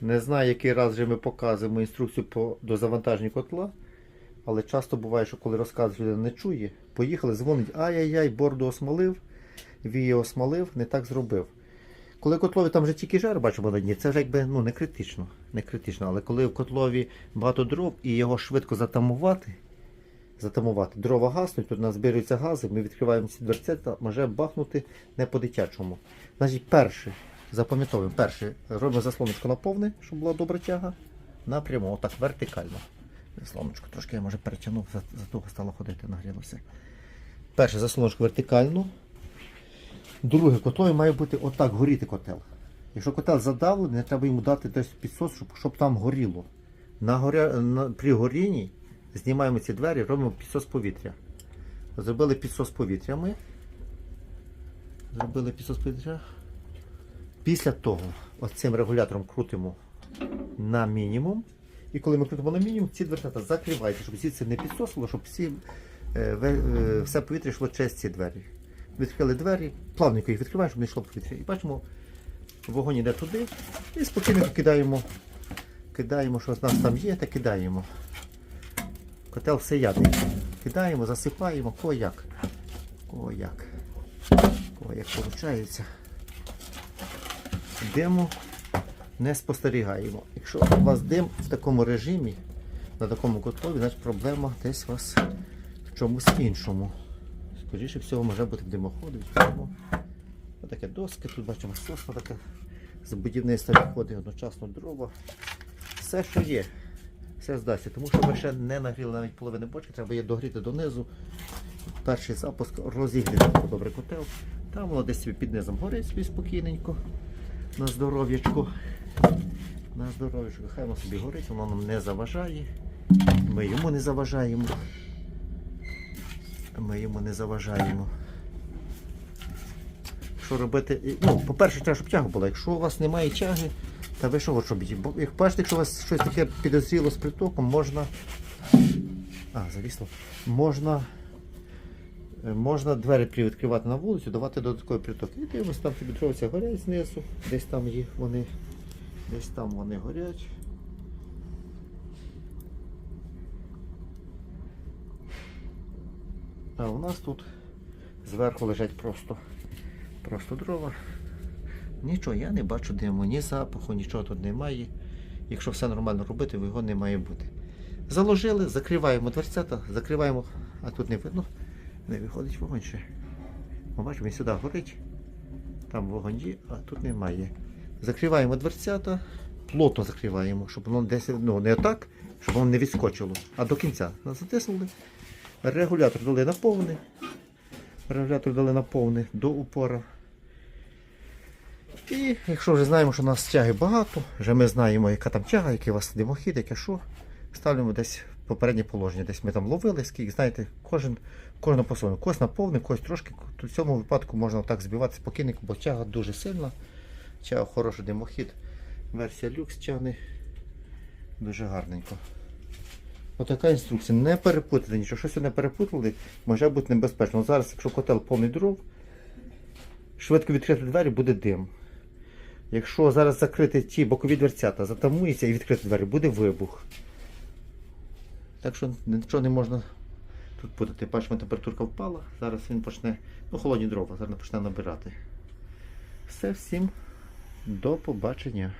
Не знаю, який раз вже ми показуємо інструкцію по до завантаження котла. Але часто буває, що коли розказуєш, людина не чує. Поїхали, дзвонить, ай-яй-яй, борду осмолив, віє осмолив, не так зробив. Коли котлові там вже тільки жар бачимо на дні, це вже якби ну, не критично. Не критично. Але коли в котлові багато дров і його швидко затамувати, затамувати, дрова гаснуть, тут у нас назбирюються гази, ми відкриваємо ці дверця, та може бахнути не по-дитячому. Значить, перше, запам'ятовуємо, перше, робимо заслоночку на повне, щоб була добра тяга. Напряму, отак, вертикально. Заслоночку, трошки я може перетягнув, за, стало ходити, нагрілося. Перше, заслоночку вертикально. Друге, котлові має бути отак горіти котел. Якщо котел задавлений, треба йому дати десь підсос, щоб, щоб там горіло. На горя... на... При горінні знімаємо ці двері, робимо підсос повітря. Зробили підсос повітря ми. Зробили підсос повітря. Після того оцим регулятором крутимо на мінімум. І коли ми крутимо на мінімум, ці дверцята закривайте, щоб звідси не підсосило, щоб всі, е, е, все повітря йшло через ці двері. Відкрили двері, плавненько їх відкриваємо, щоб не йшло повітря. І бачимо, вогонь йде туди. І спокійно кидаємо, кидаємо, що з нас там є, та кидаємо. Котел все ядний. Кидаємо, засипаємо, кого як. Кого як. Кого як виходить. Диму не спостерігаємо. Якщо у вас дим в такому режимі, на такому котлові, значить проблема десь у вас в чомусь іншому. Скоріше всього може бути відповідно. Отаке доски, тут бачимо сосна таке з будівництва відходить одночасно дрова. Все, що є, все здасться, тому що ви ще не нагріли навіть половини бочки, треба її догріти донизу. Перший запуск розігріти добре котел. Там воно десь собі під низом горить собі спокійненько. На здоров'ячку. На здоров'ячку. Хай воно собі горить, воно нам не заважає. Ми йому не заважаємо. Ми йому не заважаємо. Що робити? Ну, по-перше, треба, щоб тяга була. Якщо у вас немає тяги, та ви що? Бо як бачите, якщо у вас щось таке підозріло з притоком, можна. А, завісло. Можна. Можна двері привідкривати на вулицю, давати додатковий приток. І дивимося, там тобі горять знизу, десь там їх вони, десь там вони горять. А у нас тут зверху лежать просто, просто дрова. Нічого, я не бачу диму, ні запаху, нічого тут немає. Якщо все нормально робити, його не має бути. Заложили, закриваємо дверцята, закриваємо, а тут не видно, не виходить вогонь ще. Ми бачимо, він сюди горить, там вогонь є, а тут немає. Закриваємо дверцята, плотно закриваємо, щоб воно десь ну, не отак, щоб воно не відскочило, а до кінця. нас Затиснули. Регулятор дали на повний. Регулятор дали на повний до упора. І якщо вже знаємо, що у нас тяги багато, вже ми знаємо, яка там тяга, який у вас димохід, яке що, ставимо десь попереднє положення. Десь ми там ловили, скільки, знаєте, кожен, кожна по-своєму. Когось на повний, трошки. В цьому випадку можна так збивати спокійненько, бо тяга дуже сильна. Тяга хороший димохід. Версія люкс тягне дуже гарненько. Отака інструкція. Не перепутати нічого. Щось не перепутали, може бути небезпечно. Зараз, якщо котел повний дров, швидко відкрити двері, буде дим. Якщо зараз закрити ті бокові дверцята, затамується і відкрити двері, буде вибух. Так що нічого не можна тут путати. Бачимо, температурка впала, зараз він почне, ну холодні дрова, зараз почне набирати. Все, всім до побачення.